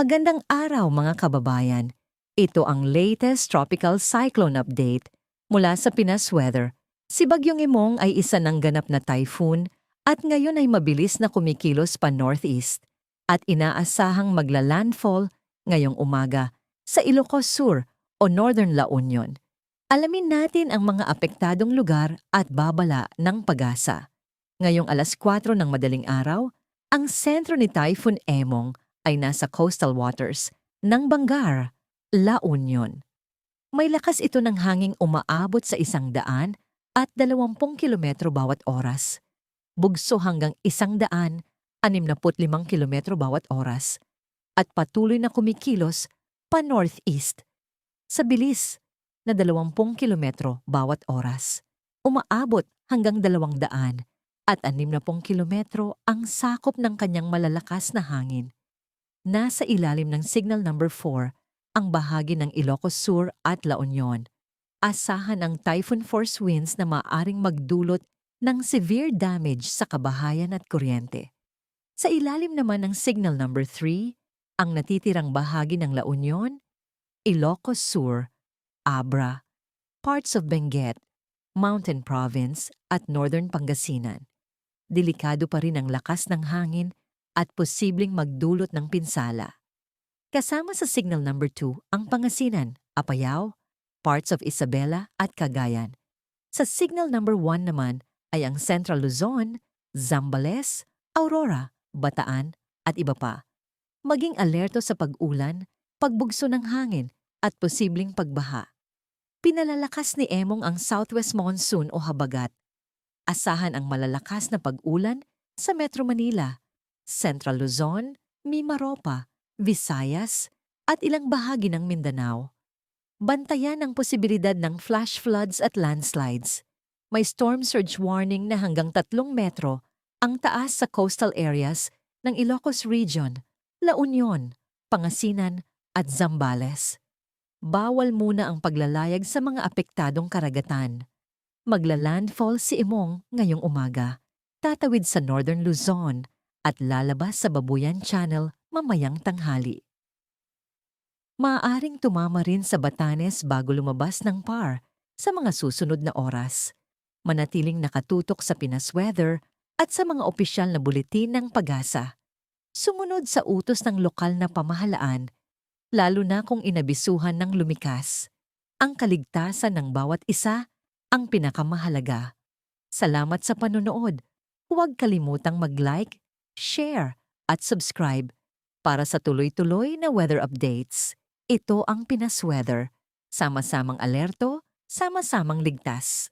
Magandang araw mga kababayan. Ito ang latest tropical cyclone update mula sa Pinas Weather. Si Bagyong Imong ay isa ng ganap na typhoon at ngayon ay mabilis na kumikilos pa northeast at inaasahang magla-landfall ngayong umaga sa Ilocos Sur o Northern La Union. Alamin natin ang mga apektadong lugar at babala ng pag-asa. Ngayong alas 4 ng madaling araw, ang sentro ni Typhoon Emong ay nasa coastal waters ng Bangar, La Union. May lakas ito ng hanging umaabot sa isang daan at dalawampung kilometro bawat oras. Bugso hanggang isang daan, anim na limang kilometro bawat oras. At patuloy na kumikilos pa northeast. Sa bilis na dalawampung kilometro bawat oras. Umaabot hanggang dalawang daan at anim na kilometro ang sakop ng kanyang malalakas na hangin nasa ilalim ng signal number 4 ang bahagi ng Ilocos Sur at La Union. Asahan ang typhoon force winds na maaring magdulot ng severe damage sa kabahayan at kuryente. Sa ilalim naman ng signal number 3, ang natitirang bahagi ng La Union, Ilocos Sur, Abra, parts of Benguet, Mountain Province at Northern Pangasinan. Delikado pa rin ang lakas ng hangin at posibleng magdulot ng pinsala. Kasama sa signal number 2 ang Pangasinan, Apayao, parts of Isabela at Cagayan. Sa signal number 1 naman ay ang Central Luzon, Zambales, Aurora, Bataan at iba pa. Maging alerto sa pag-ulan, pagbugso ng hangin at posibleng pagbaha. Pinalalakas ni Emong ang southwest monsoon o habagat. Asahan ang malalakas na pag-ulan sa Metro Manila, Central Luzon, Mimaropa, Visayas, at ilang bahagi ng Mindanao. Bantayan ang posibilidad ng flash floods at landslides. May storm surge warning na hanggang 3 metro ang taas sa coastal areas ng Ilocos Region, La Union, Pangasinan at Zambales. Bawal muna ang paglalayag sa mga apektadong karagatan. Magla-landfall si Imong ngayong umaga. Tatawid sa Northern Luzon, at lalabas sa Babuyan Channel mamayang tanghali. Maaaring tumama rin sa Batanes bago lumabas ng PAR sa mga susunod na oras. Manatiling nakatutok sa Pinas Weather at sa mga opisyal na buletin ng pag-asa. Sumunod sa utos ng lokal na pamahalaan, lalo na kung inabisuhan ng lumikas. Ang kaligtasan ng bawat isa ang pinakamahalaga. Salamat sa panonood. Huwag kalimutang mag-like, share at subscribe para sa tuloy-tuloy na weather updates. Ito ang Pinas Weather. Sama-samang alerto, sama-samang ligtas.